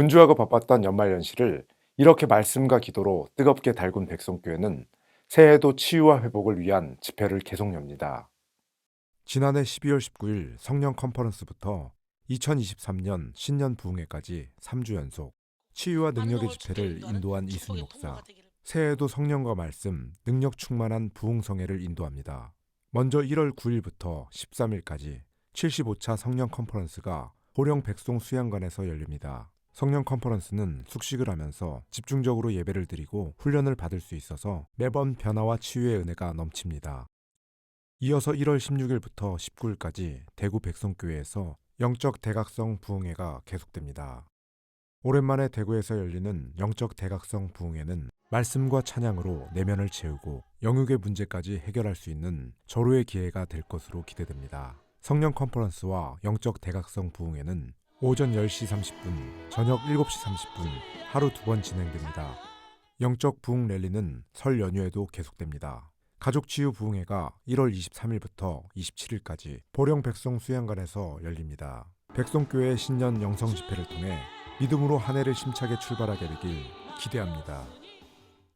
분주하고 바빴던 연말연시를 이렇게 말씀과 기도로 뜨겁게 달군 백성교회는 새해에도 치유와 회복을 위한 집회를 계속 엽니다. 지난해 12월 19일 성령 컨퍼런스부터 2023년 신년 부흥회까지 3주 연속 치유와 능력의 집회를 인도한 이순희 목사. 새해에도 성령과 말씀, 능력 충만한 부흥성회를 인도합니다. 먼저 1월 9일부터 13일까지 75차 성령 컨퍼런스가 고령 백송 수양관에서 열립니다. 성령 컨퍼런스는 숙식을 하면서 집중적으로 예배를 드리고 훈련을 받을 수 있어서 매번 변화와 치유의 은혜가 넘칩니다. 이어서 1월 16일부터 19일까지 대구 백성교회에서 영적 대각성 부흥회가 계속됩니다. 오랜만에 대구에서 열리는 영적 대각성 부흥회는 말씀과 찬양으로 내면을 채우고 영육의 문제까지 해결할 수 있는 절호의 기회가 될 것으로 기대됩니다. 성령 컨퍼런스와 영적 대각성 부흥회는 오전 10시 30분, 저녁 7시 30분 하루 두 번 진행됩니다. 영적 부흥 랠리는 설 연휴에도 계속됩니다. 가족 치유 부흥회가 1월 23일부터 27일까지 보령 백성 수양관에서 열립니다. 백성교회 신년 영성 집회를 통해 믿음으로 한 해를 심차게 출발하게 되길 기대합니다.